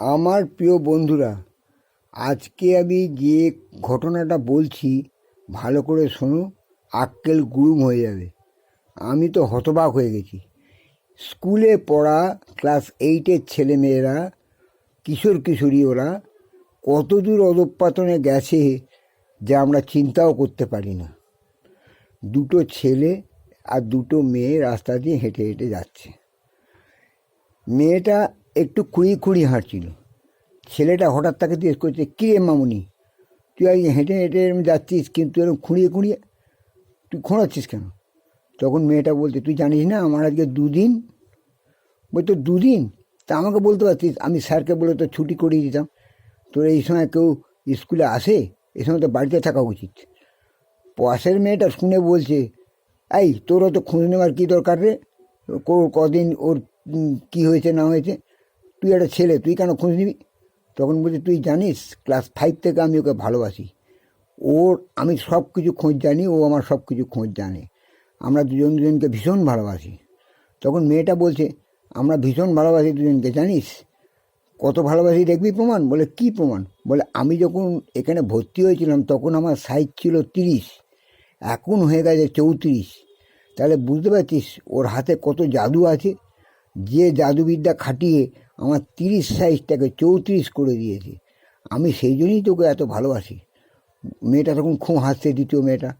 আমার প্রিয় বন্ধুরা, আজকে আমি যে ঘটনাটা বলছি, ভালো করে শোনো, আক্কেল গুরুম হয়ে যাবে। আমি তো হতবাক হয়ে গেছি। স্কুলে পড়া ক্লাস এইটের ছেলেমেয়েরা, কিশোর কিশোরী ওরা কত দূর অধঃপাতনে গেছে যা আমরা চিন্তাও করতে পারি না। দুটো ছেলে আর দুটো মেয়ে রাস্তা দিয়ে হেঁটে হেঁটে যাচ্ছে। মেয়েটা একটু খুঁড়ি খুঁড়ি হাঁটছিল। ছেলেটা হঠাৎ তাকে জিজ্ঞেস করছে, কী মামুনি? তুই আজ হেঁটে হেঁটে এরম যাচ্ছিস, কিন্তু এরকম খুঁড়িয়ে খুঁড়িয়ে তুই খোঁড়াচ্ছিস কেন? তখন মেয়েটা বলছে, তুই জানিস না, আমার আজকে দুদিন? বলতো দুদিন? তা আমাকে বলতে পারছিস আমি স্যারকে বলে তো ছুটি করিয়ে দিতাম। তোর এই সময় কেউ স্কুলে আসে? এই সময় তো বাড়িতে থাকা উচিত। পাশের মেয়েটা শুনে বলছে, এই তোর তো খোঁজ নেওয়ার কী দরকার রে? কদিন ওর কী হয়েছে, না হয়েছে? তুই একটা ছেলে, তুই কেন খোঁজ নিবি? তখন বলছে, তুই জানিস ক্লাস ফাইভ থেকে আমি ওকে ভালোবাসি। ওর, আমি সব কিছু খোঁজ জানি, ও আমার সব কিছু খোঁজ জানে। আমরা দুজন দুজনকে ভীষণ ভালোবাসি। তখন মেয়েটা বলছে, আমরা ভীষণ ভালোবাসি দুজনকে, জানিস? কত ভালোবাসি দেখবি প্রমাণ? বলে, কি প্রমাণ? বলে, আমি যখন এখানে ভর্তি হয়েছিলাম, তখন আমার সাইজ ছিল তিরিশ। এখন হয়ে গেছে চৌত্রিশ। তাহলে বুঝতে পারছিস, ওর হাতে কত জাদু আছে? যে জাদুবিদ্যা খাটিয়ে আমার তিরিশ সাইজটাকে চৌত্রিশ করে দিয়েছে, আমি সেই জন্যই তোকে এত ভালোবাসি। মেয়েটা তখন খুব হাসছে, দ্বিতীয় মেয়েটা।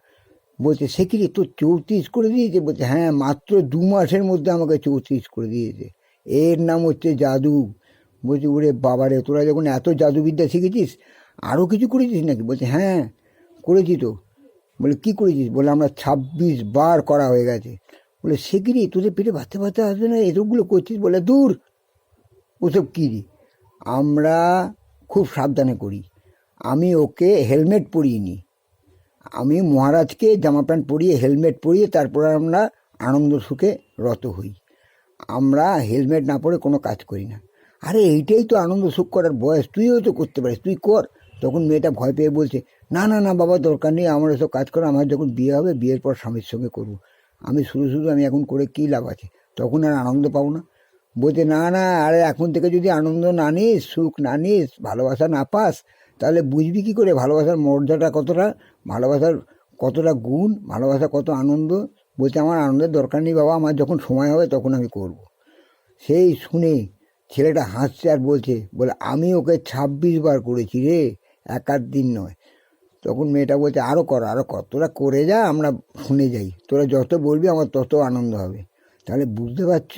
বলছে, সে কি রে, তোর চৌত্রিশ করে দিয়েছে? বলছে হ্যাঁ মাত্র দু মাসের মধ্যে আমাকে চৌত্রিশ করে দিয়েছে। এর নাম হচ্ছে জাদু। বলছি, ওরে বাবারে তোরা যখন এত জাদুবিদ্যা শিখেছিস আরও কিছু করেছিস নাকি? বলছে হ্যাঁ করেছি তো। বলে, কী করেছিস? বলে, আমরা ছাব্বিশ বার করা হয়ে গেছে। বলে, সে তোদের পেটে ভাতে ভাতে আসবে না? এসবগুলো করছিস বলে? দূর, ওসব কী রে? আমরা খুব সাবধানে করি। আমি ওকে হেলমেট পরিয়ে নিই। আমি মহারাজকে জামা প্যান্ট পরিয়ে, হেলমেট পরিয়ে তারপর আমরা আনন্দ সুখে রত হই। আমরা হেলমেট না পরে কোনো কাজ করি না। আরে, এইটাই তো আনন্দ সুখ করার বয়স। তুইও তো করতে পারিস, তুই কর। তখন মেয়েটা ভয় পেয়ে বলছে, না না না, বাবা, দরকার নেই। আমার এসব কাজ করা, আমার যখন বিয়ে হবে, বিয়ের পর স্বামীর সঙ্গে করব। আমি শুধু শুধু আমি এখন করে কী লাভ আছে? তখন আর আনন্দ পাবো না। বলছে, না না, আরে এখন থেকে যদি আনন্দ না নিস, সুখ না নিস, ভালোবাসা না পাস, তাহলে বুঝবি কী করে ভালোবাসার মর্যাদা কতটা? ভালোবাসার কতটা গুণ? ভালোবাসা কত আনন্দ? বলছে, আমার আনন্দের দরকার নেই বাবা, আমার যখন সময় হবে তখন আমি করব। সেই শুনে ছেলেটা হাসছে আর বলছে, বলে, আমি ওকে ছাব্বিশ বার করেছি রে, এক দিন নয়। তখন মেয়েটা বলছে আরও কর আরও কর, তোরা করে যা, আমরা শুনে যাই। তোরা যত বলবি, আমার তত আনন্দ হবে। তাহলে বুঝতে পারছ?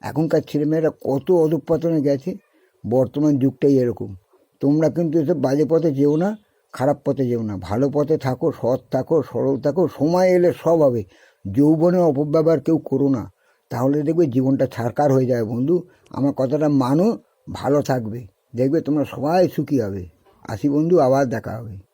এখনকার ছেলেমেয়েরা কত অধঃপতনে গেছে। বর্তমান যুগটাই এরকম। তোমরা কিন্তু এসব বাজে পথে যেও না, খারাপ পথে যেও না। ভালো পথে থাকো, সৎ থাকো, সরল থাকো, সময় এলে সব হবে। যৌবনে অপব্যবহার কেউ করো না। তাহলে দেখবে জীবনটা ছারকার হয়ে যাবে বন্ধু। আমার কথাটা মানো, ভালো থাকবে। দেখবে তোমরা সবাই সুখী হবে। আসি বন্ধু, আবার দেখা হবে।